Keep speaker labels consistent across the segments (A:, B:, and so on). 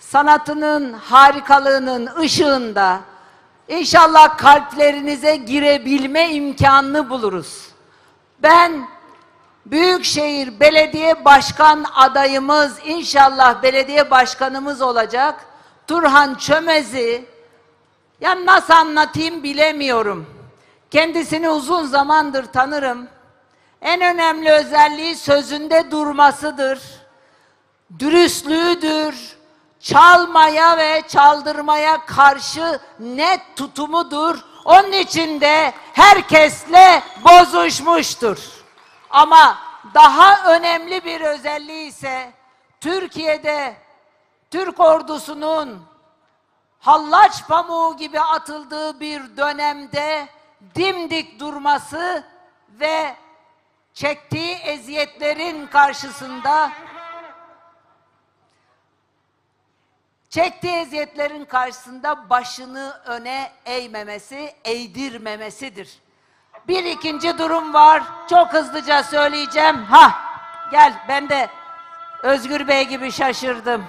A: sanatının harikalığının ışığında inşallah kalplerinize girebilme imkanını buluruz. Ben Büyükşehir Belediye Başkan adayımız inşallah belediye başkanımız olacak. Turhan Çömez'i ya nasıl anlatayım bilemiyorum. Kendisini uzun zamandır tanırım. En önemli özelliği sözünde durmasıdır. Dürüstlüğüdür. Çalmaya ve çaldırmaya karşı net tutumudur. Onun için de herkesle bozuşmuştur. Ama daha önemli bir özelliği ise Türkiye'de Türk ordusunun hallaç pamuğu gibi atıldığı bir dönemde dimdik durması ve çektiği eziyetlerin karşısında çektiği eziyetlerin karşısında başını öne eğmemesi, eğdirmemesidir. Bir ikinci durum var. Çok hızlıca söyleyeceğim. Ha, gel ben de Özgür Bey gibi şaşırdım.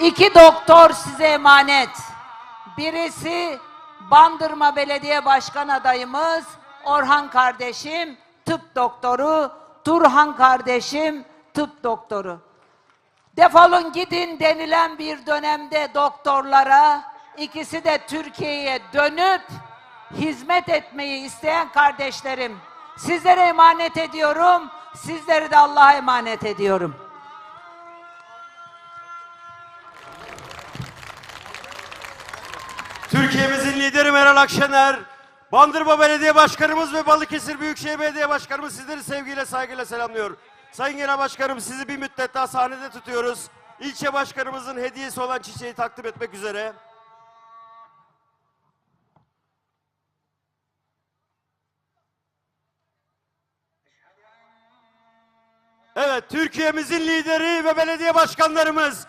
A: İki doktor size emanet. Birisi Bandırma Belediye Başkan adayımız Orhan kardeşim tıp doktoru, Turhan kardeşim tıp doktoru. Defolun gidin denilen bir dönemde doktorlara ikisi de Türkiye'ye dönüp hizmet etmeyi isteyen kardeşlerim. Sizlere emanet ediyorum. Sizleri de Allah'a emanet ediyorum.
B: Türkiye'mizin lideri Meral Akşener, Bandırma Belediye Başkanımız ve Balıkesir Büyükşehir Belediye Başkanımız sizleri sevgiyle saygıyla selamlıyor. Sayın Genel Başkanım sizi bir müddet daha sahnede tutuyoruz. İlçe Başkanımızın hediyesi olan çiçeği takdim etmek üzere. Evet, Türkiye'mizin lideri ve belediye başkanlarımız